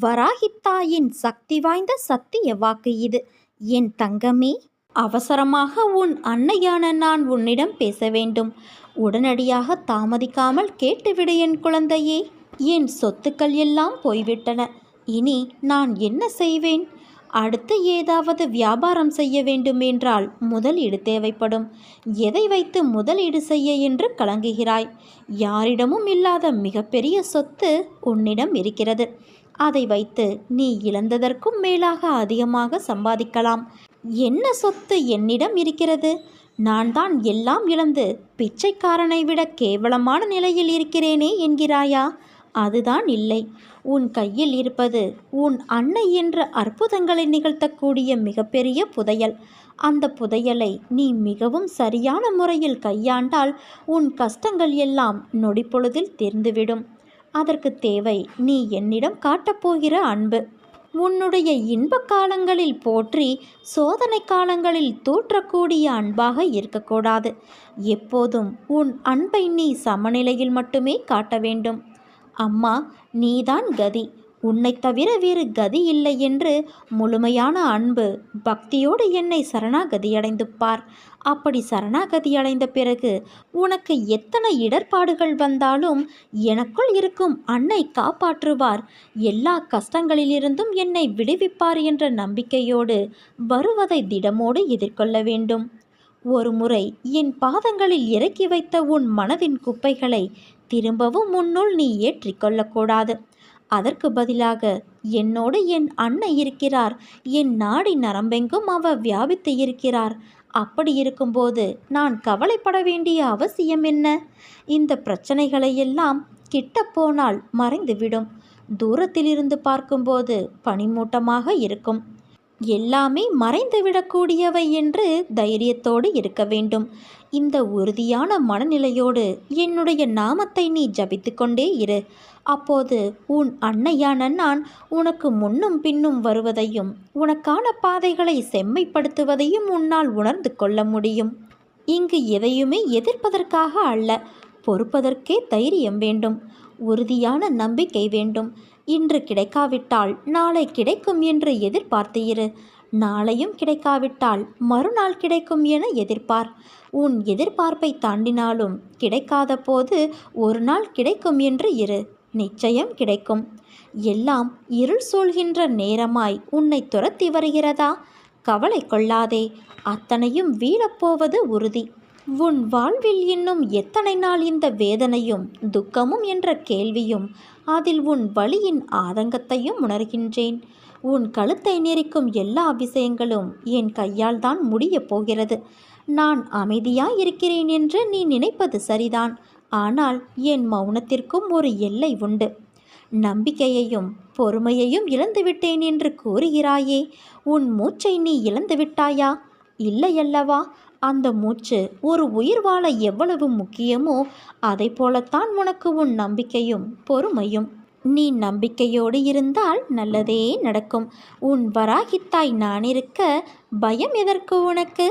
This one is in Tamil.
வராகித்தாயின் சக்தி வாய்ந்த சத்திய வாக்கு இது. என் தங்கமே அவசரமாக உன் அன்னையான நான் உன்னிடம் பேச வேண்டும். உடனடியாக தாமதிக்காமல் கேட்டுவிடு என் குழந்தையே. என் சொத்துக்கள் எல்லாம் போய்விட்டன. இனி நான் என்ன செய்வேன்? அடுத்து ஏதாவது வியாபாரம் செய்ய வேண்டுமென்றால் முதலீடு தேவைப்படும். எதை வைத்து முதலீடு செய்ய என்று கலங்குகிறாய்? யாரிடமும் இல்லாத மிகப்பெரிய சொத்து உன்னிடம் இருக்கிறது. அதை வைத்து நீ இழந்ததற்கும் மேலாக அதிகமாக சம்பாதிக்கலாம். என்ன சொத்து என்னிடம் இருக்கிறது? நான் தான் எல்லாம் இழந்து பிச்சைக்காரனை விட கேவலமான நிலையில் இருக்கிறேனே என்கிறாயா? அதுதான் இல்லை. உன் கையில் இருப்பது உன் அன்னை என்ற அற்புதங்களை நிகழ்த்தக்கூடிய மிகப்பெரிய புதையல். அந்த புதையலை நீ மிகவும் சரியான முறையில் கையாண்டால் உன் கஷ்டங்கள் எல்லாம் நொடிப்பொழுதில் தீர்ந்துவிடும். அதற்கு தேவை நீ என்னிடம் காட்டப்போகிற அன்பு. உன்னுடைய இன்ப காலங்களில் போற்றி சோதனை காலங்களில் தூற்றக்கூடிய அன்பாக இருக்கக்கூடாது. எப்போதும் உன் அன்பை நீ சமநிலையில் மட்டுமே காட்ட வேண்டும். அம்மா நீதான் கதி. உன்னை தவிர வேறு கதி இல்லை என்று முழுமையான அன்பு பக்தியோடு என்னை சரணாகதி அடைந்து பார். அப்படி சரணாகதி அடைந்த பிறகு உனக்கு எத்தனை இடர்பாடுகள் வந்தாலும் எனக்குள் இருக்கும் அன்னை காப்பாற்றுவார். எல்லா கஷ்டங்களிலிருந்தும் என்னை விடுவிப்பார் என்ற நம்பிக்கையோடு வருவதை திடமோடு எதிர்கொள்ள வேண்டும். ஒரு முறை என் பாதங்களில் இறக்கி வைத்த உன் மனதின் குப்பைகளை திரும்பவும் முன்னுள் நீ ஏற்றிக்கொள்ளக்கூடாது அதற்கு பதிலாக என்னோடு என் அன்னை இருக்கிறார். என் நாடி நரம்பெங்கும் அவ வியாபித்து இருக்கிறார். அப்படி இருக்கும்போது நான் கவலைப்பட வேண்டிய அவசியம் என்ன? இந்த பிரச்சனைகளை எல்லாம் கிட்ட போனால் மறைந்துவிடும். தூரத்திலிருந்து பார்க்கும்போது பனிமூட்டமாக இருக்கும். எல்லாமே மறைந்துவிடக்கூடியவை என்று தைரியத்தோடு இருக்க வேண்டும். இந்த உறுதியான மனநிலையோடு என்னுடைய நாமத்தை நீ ஜபித்து கொண்டே இரு. அப்போது உன் அன்னையான நான் உனக்கு முன்னும் பின்னும் வருவதையும் உனக்கான பாதைகளை செம்மைப்படுத்துவதையும் உன்னால் உணர்ந்து கொள்ள முடியும். இங்கு எதையுமே எதிர்ப்பதற்காக அல்ல பொறுப்பதற்கே தைரியம் வேண்டும். உறுதியான நம்பிக்கை வேண்டும். இன்று கிடைக்காவிட்டால் நாளை கிடைக்கும் என்று எதிர்பார்த்து இரு. நாளையும் கிடைக்காவிட்டால் மறுநாள் கிடைக்கும் என எதிர்பார். உன் எதிர்பார்ப்பை தாண்டினாலும் கிடைக்காத போது ஒரு நாள் கிடைக்கும் என்று இரு. நிச்சயம் கிடைக்கும். எல்லாம் இருள் சூழ்கின்ற நேரமாய் உன்னை துரத்தி வருகிறதா? கவலை கொள்ளாதே. அத்தனையும் வீழப்போவது உறுதி. உன் வாழ்வில் இன்னும் எத்தனை நாள் இந்த வேதனையும் துக்கமும் என்ற கேள்வியும் அதில் உன் வழியின் ஆதங்கத்தையும் உணர்கின்றேன். உன் கழுத்தை நெறிக்கும் எல்லா விஷயங்களும் என் கையால் தான் முடியப் போகிறது. நான் அமைதியாய் இருக்கிறேன் என்று நீ நினைப்பது சரிதான். ஆனால் என் மௌனத்திற்கும் ஒரு எல்லை உண்டு. நம்பிக்கையையும் பொறுமையையும் இழந்துவிட்டேன் என்று கூறுகிறாயே உன் மூச்சை நீ இழந்துவிட்டாயா? இல்லையல்லவா அந்த மூச்சு ஒரு உயிர் வாழ எவ்வளவு முக்கியமோ அதை போலத்தான் உனக்கு உன் நம்பிக்கையும் பொறுமையும். நீ நம்பிக்கையோடு இருந்தால் நல்லதே நடக்கும். உன் வராகித்தாய் நான் இருக்க பயம் எதற்கு உனக்கு?